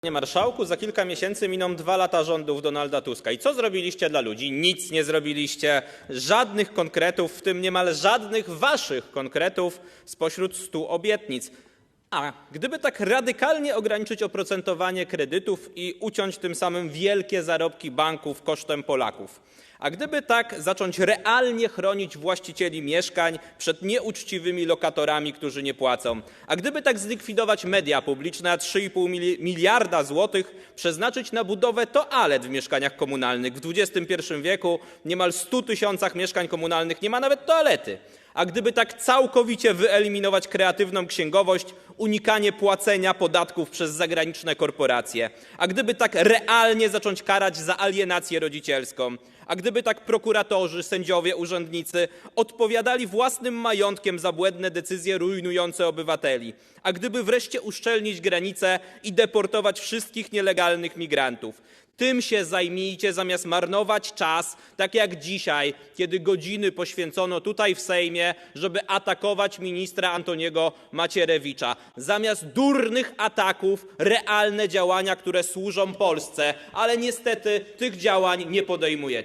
Panie marszałku, za kilka miesięcy miną dwa lata rządów Donalda Tuska. I co zrobiliście dla ludzi? Nic nie zrobiliście. Żadnych konkretów, w tym niemal żadnych waszych konkretów spośród stu obietnic. A gdyby tak radykalnie ograniczyć oprocentowanie kredytów i uciąć tym samym wielkie zarobki banków kosztem Polaków, a gdyby tak zacząć realnie chronić właścicieli mieszkań przed nieuczciwymi lokatorami, którzy nie płacą, a gdyby tak zlikwidować media publiczne, a 3,5 mili- miliarda złotych przeznaczyć na budowę toalet w mieszkaniach komunalnych. W XXI wieku niemal 100 tysiącach mieszkań komunalnych nie ma nawet toalety. A gdyby tak całkowicie wyeliminować kreatywną księgowość, unikanie płacenia podatków przez zagraniczne korporacje, a gdyby tak realnie zacząć karać za alienację rodzicielską, a gdyby tak prokuratorzy, sędziowie, urzędnicy odpowiadali własnym majątkiem za błędne decyzje rujnujące obywateli, a gdyby wreszcie uszczelnić granice i deportować wszystkich nielegalnych migrantów. Tym się zajmijcie, zamiast marnować czas, tak jak dzisiaj, kiedy godziny poświęcono tutaj w Sejmie, żeby atakować ministra Antoniego Macierewicza. Zamiast durnych ataków, realne działania, które służą Polsce, ale niestety tych działań nie podejmujecie.